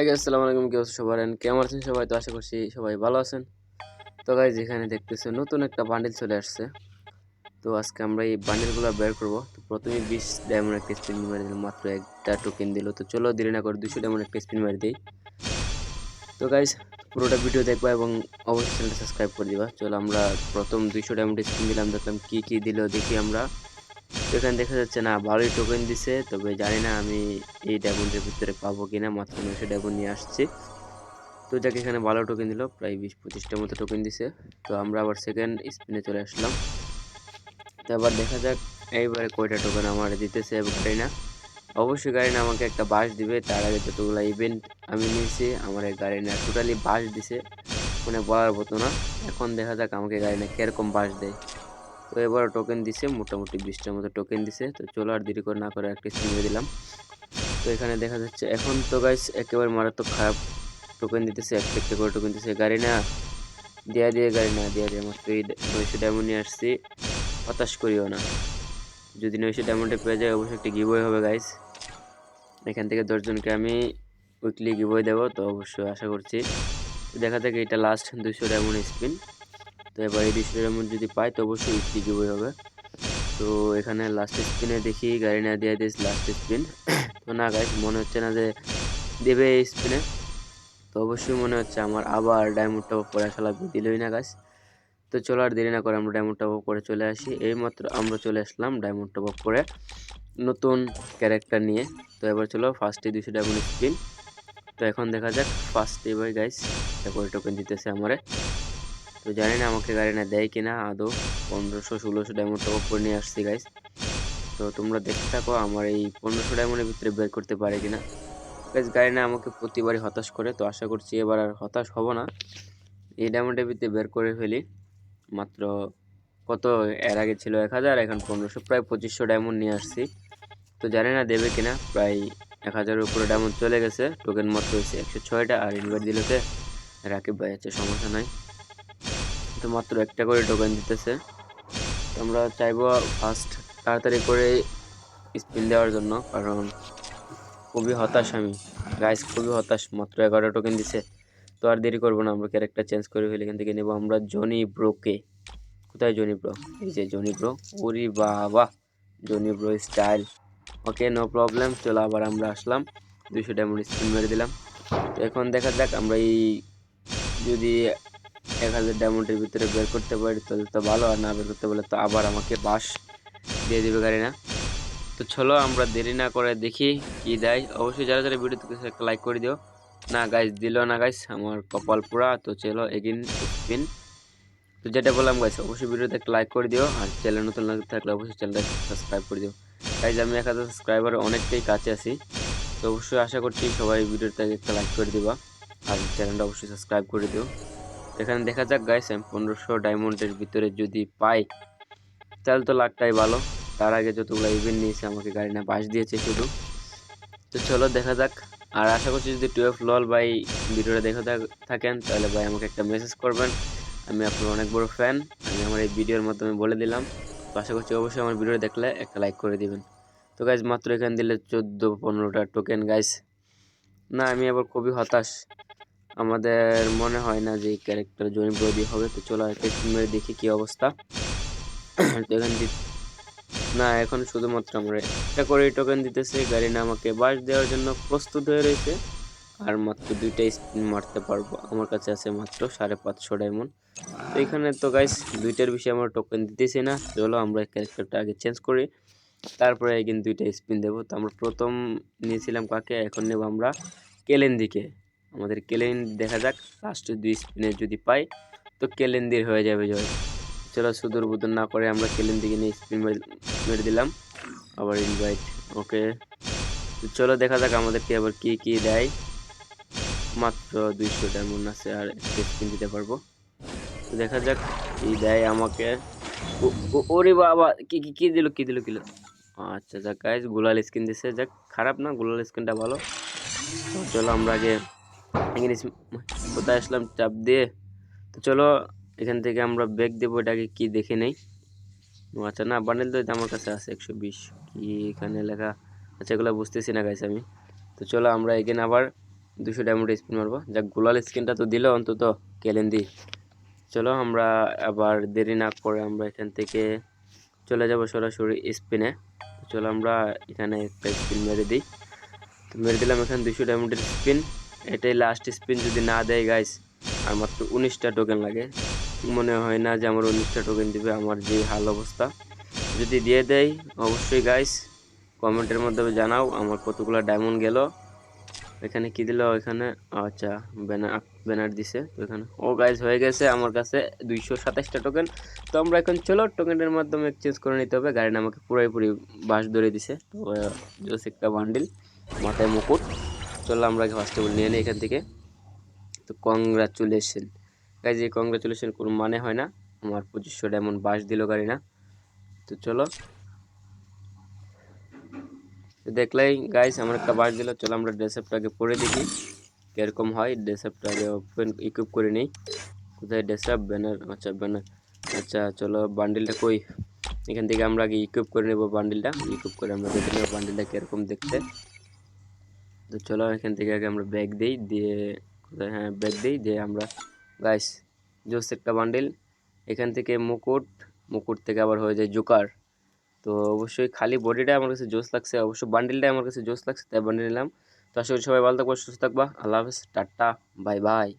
আগে আসসালামু আলাইকুম কেউ সবার? কেমন আছেন সবাই? তো আশা করছি সবাই ভালো আছেন। তো গাইজ এখানে দেখতেছে নতুন একটা বান্ডিল চলে আসছে। তো আজকে আমরা এই বান্ডিলগুলো বের করব। তো প্রথমে বিশ ডায়মন্ড একটা স্পিন মেরে দিলাম, মাত্র একটা টোকেন দিল। তো চলো দেরি না করে দুশো ডায়মন্ড একটা স্পিন মেরে দিই। তো গাইজ পুরোটা ভিডিও দেখবা এবং অবশ্যই চ্যানেলটা সাবস্ক্রাইব করে দিবা। চলো আমরা প্রথম দুইশো ডায়মন্ড স্পিন দিলাম, দেখলাম কি কি দিল, দেখি আমরা। এখানে দেখা যাচ্ছে না ভালোই টোকেন দিছে, তবে জানি না আমি এই ডায়মন্ডের ভিতরে পাবো কিনা, মাত্র নয়শো ডায়মন্ড নিয়ে আসছি। তো যাকে, এখানে ভালো টোকেন দিল, প্রায় বিশ পঁচিশটার মতো টোকেন দিছে। তো আমরা আবার সেকেন্ড স্পিনে চলে আসলাম। তো আবার দেখা যাক, এইবারে কয়টা টোকেন আমার দিতেছে গাড়ি না। অবশ্যই গাড়ি না আমাকে একটা বাস দিবে, তার আগে যতগুলো ইভেন্ট আমি নিয়েছি, আমার এই গাড়ি না টোটালি বাস দিছে মানে বলার মতো না। এখন দেখা যাক আমাকে গাড়ি না কীরকম বাস দেয়। তো এবার টোকেন দিছে, মোটামুটি বিশটার মতো টোকেন দিছে। তো চলো আর দেরি করে না করে একটা স্পিন দিলাম। তো এখানে দেখা যাচ্ছে, এখন তো গাইস একেবারে মারাত্মক খারাপ টোকেন দিতেছে একটা একটা করে টোকেন দিতেছে। গাড়ি না, দেয়া দিয়ে গাড়ি না, দেয়া দিয়ে মাত্র এই নয়শো ডায়মন্ড নিয়ে আসছি। হতাশ করিও না। যদি নয়শো ডায়মন্ডে পেয়ে যায় অবশ্যই একটি গিবই হবে গাইস এখান থেকে দশজনকে আমি উইকলি গিবই দেবো, তো অবশ্যই আশা করছি। দেখা যাক, এটা লাস্ট দুশো ডায়মন্ড স্পিন তো এবার এই দুশো ডায়মন্ড যদি পাই, তো অবশ্যই উইকলি গিবই হবে। তো এখানে লাস্ট স্পিনে দেখি, গাড়ি না দিয়ে দিয়েছে লাস্ট স্পিন তো না গাইস মনে হচ্ছে না যে দেবে এই স্পিনে তো অবশ্যই মনে হচ্ছে আমার আবার ডায়মন্ড টপ করে আসা দিলই না গাছ তো চলো আর দেরি না করে আমরা ডায়মন্ড টপ করে চলে আসি। এইমাত্র আমরা চলে আসলাম ডায়মন্ড টপ করে নতুন ক্যারেক্টার নিয়ে। তো এবার চলো ফার্স্টে দুশো ডায়মন্ড স্পিন তো এখন দেখা যাক ফার্স্টে এবার গাইস তারপরে টোকেন দিতেছে আমারে। তো জানি না আমাকে গাড়ি না দেয় কিনা, আদৌ। পনেরোশো, ষোলোশো ডায়মন্ড টপ করে নিয়ে আসছি গাইস তো তোমরা দেখতে থাকো, আমার এই পনেরোশো ডায়মন্ডের ভিতরে বের করতে পারে কিনা। গাইস গাড়ি না আমাকে প্রতিবারই হতাশ করে, তো আশা করছি এবার আর হতাশ হব না। এই ডায়মন্ডের ভিতরে বের করে ফেলি। মাত্র কত? এর আগে ছিল এক হাজার, এখন পনেরোশো, প্রায় পঁচিশশো ডায়মন্ড নিয়ে আসছি। তো জানি না দেবে কিনা, প্রায় এক হাজারের উপরে ডায়মন্ড চলে গেছে। টোকেন মাত্র হয়েছে একশো ছয়টা, আর ইনভাইট দিলেতে রাকিব ভাই আছে, সমস্যা নাই। তো মাত্র একটা করে টোকেন দিতেছে। আমরা চাইব ফার্স্ট তাড়াতাড়ি করে স্পিল দেওয়ার জন্য, কারণ খুবই হতাশ আমি। গাইস খুবই হতাশ, মাত্র এগারো টোকেন দিছে। তো আর দেরি করব না, আমরা ক্যারেক্টার চেঞ্জ করে ফেলি, এখান থেকে নেব আমরা জনি ব্রোকে কোথায় জনি ব্রো এই যে জনি ব্রো ওরি বাবা Johnny bro style okay no problem চলো আবার আমরা আসলাম। দুশো ডায়মন্ড স্পিন মেরে দিলাম। তো এখন দেখা যাক, আমরা এই যদি এক হাজার ডায়মন্ডের ভিতরে বের করতে পারি, তাহলে তো ভালো, আর না বের করতে পারলে তো আবার আমাকে বাস দিয়ে দেবে গাড়ি না। তো চলো আমরা দেরি না করে দেখি কি দেয়। অবশ্যই যারা যারা ভিডিও দেখতেছে, একটা লাইক করে দিও। না গাইস দিল না গাইস আমার কপাল পুরা। তো চলো এগিন স্পিন তো যেটা বললাম গাইস অবশ্যই ভিডিওতে একটা লাইক করে দিও, আর চ্যানেল নতুন লাগতে থাকলে অবশ্যই চ্যানেলটা সাবস্ক্রাইব করে দিও। গাইজ আমি এক হাজার সাবস্ক্রাইবার অনেকটাই কাছে আছি। তো অবশ্যই আশা করছি সবাই ভিডিওতে একটা লাইক করে দিবা, আর চ্যানেলটা অবশ্যই সাবস্ক্রাইব করে দিও। এখানে দেখা যাক গাইস আমি পনেরোশো ডায়মন্ডের ভিতরে যদি পাই, তাহলে তো লাখটাই ভালো। তার আগে যতগুলো ইভেন্ট নিয়েছে, আমাকে গাড়ি না বাস দিয়েছে শুধু। তো চলো দেখা যাক। আর আশা করছি যদি টুয়েলভ লল বাই ভিডিওটা দেখে থাকেন, তাহলে ভাই আমাকে একটা মেসেজ করবেন। আমি আপনার অনেক বড় ফ্যান আমি আমার এই ভিডিওর মাধ্যমে বলে দিলাম। তো আশা করছি অবশ্যই আমার ভিডিও দেখলে একটা লাইক করে দিবেন। তো গাইজ মাত্র এখানে দিলে চোদ্দ পনেরোটা টোকেন গাইজ না, আমি আবার খুবই হতাশ। আমাদের মনে হয় না যে ক্যারেক্টার জনি ব্রদি হবে, তো চলো একটা মেরে দেখি কী অবস্থা। এখানে না, এখন শুধুমাত্র আমরা একটা করে টোকেন দিতেছে, গাড়ি না আমাকে বাস দেওয়ার জন্য প্রস্তুত হয়ে রয়েছে। আর মাত্র দুইটা স্পিন মারতে পারব, আমার কাছে আছে মাত্র সাড়ে পাঁচশো ডায়মন্ড তো এখানে তো গাইস দুইটার বিষয়ে আমরা টোকেন দিতেছি না। চলো আমরা ক্যারেক্টারটা আগে চেঞ্জ করি। তারপরে কিন্তু দুইটা স্পিন দেবো। তো আমরা প্রথম নিয়েছিলাম কাকে, এখন নেব আমরা কেলেন্দিকে। আমাদের কেলেন্দি দেখা যাক লাস্টে দুই স্পিনে যদি পাই, তো কেলেন্দির হয়ে যাবে জয়। চলো সুদূর বুদুর না করে আমরা কেলেন কেলেন্দিকে নিয়ে স্পিন মেরে দিলাম। আবার ইনভাইট ওকে চলো দেখা যাক আমাদেরকে আবার কি কি দেয়। মাত্র দুইশো ডায়মন্ড আছে আর একটা স্পিন দিতে পারব। তো দেখা যাক কি দেয় আমাকে। ওরে বাবা, কি কি, কী দিল, কি দিল কি দিল? আচ্ছা যাক গাইজ গুলাল স্কিন দিছে। যাক, খারাপ না, গুলাল স্কিনটা ভালো। চলো আমরা আগে ইংলিশ কোথায় আসলাম চাপ দিয়ে? তো চলো, এখান থেকে আমরা ব্যাগ দেবো, এটাকে কি দেখে নেই। আচ্ছা না বান্ডেল তো আমার কাছে আছে, একশো বিশ। কি এখানে লেখা আচ্ছা এগুলো বুঝতেছি না গাইছে আমি। তো চলো, আমরা এখানে আবার দুশো ডায়মন্ড স্পিন মারবো। যাক, গোলাল স্কিনটা তো দিল অন্তত কেলেন্দি চলো, আমরা আবার দেরি না করে আমরা এখান থেকে চলে যাব সরাসরি স্পিনে চলো, আমরা এখানে একটা স্পিন মেরে দিই। তো মেরে দিলাম এখানে দুশো ডায়মন্ডের স্পিন এটাই লাস্ট স্পিন যদি না দেয় গাইস আর মাত্র উনিশটা টোকেন লাগে। মনে হয় না যে আমার উনিশটা টোকেন দিবে, আমার যে হাল অবস্থা। যদি দিয়ে দেয়, অবশ্যই গাইস কমেন্টের মাধ্যমে জানাও আমার কতগুলো ডায়মন্ড গেল। এখানে কি দিল? এখানে আচ্ছা ব্যানার ব্যানার দিছে। তো এখানে, ও গাইজ হয়ে গেছে আমার কাছে দুইশো সাতাশটা টোকেন তো আমরা এখন চলো টোকেনের মাধ্যমে এক্সচেঞ্জ করে নিতে হবে। গাড়িটা আমাকে পুরোপুরি বাস ধরে দিছে। তো একটা বান্ডিল মাথায় মুকুট। চলো আমরা অল নিয়ে নিই এখান থেকে। তো কংগ্রাচুলেশন গাইজ এই কংগ্রাচুলেশন কোনো মানে হয় না। আমার পঁচিশশো ডায়মন্ড বাস দিল গাড়ি না। তো চলো। দেখলেই গাইস আমার একটা বাস দিল। চলো আমরা ড্রেসআপটাকে পরে দেখি। কীরকম হয় ড্রেসআপটাকে ওপেন ইকুইপ করে নিই। কোথায় ড্রেসআপ ব্যানার আচ্ছা ব্যানার আচ্ছা চলো বান্ডিলটা কই? এখান থেকে আমরা আগে ইকুইপ করে নেব বান্ডিলটা ইকুইপ করে আমরা দেখে নেব বান্ডিলটা কীরকম দেখতে। তো চলো এখান থেকে আগে আমরা ব্যাগ দিই, দিয়ে হ্যাঁ ব্যাগ দিই, দিয়ে আমরা গাইস জোস একটা বান্ডিল এখান থেকে মুকুট মুকুট থেকে আবার হয়ে যায় জোকার তো অবশ্যই খালি বডিটা আমার কাছে জোস লাগছে অবশ্য বান্ডিলটা আমার কাছে জোস লাগছে, তাই বান্ডিল নিলাম। তো আশা করি সবাই ভালো থাকবা, সুস্থ থাকবা, আল্লাহ হাফেজ, টাটা বাই বাই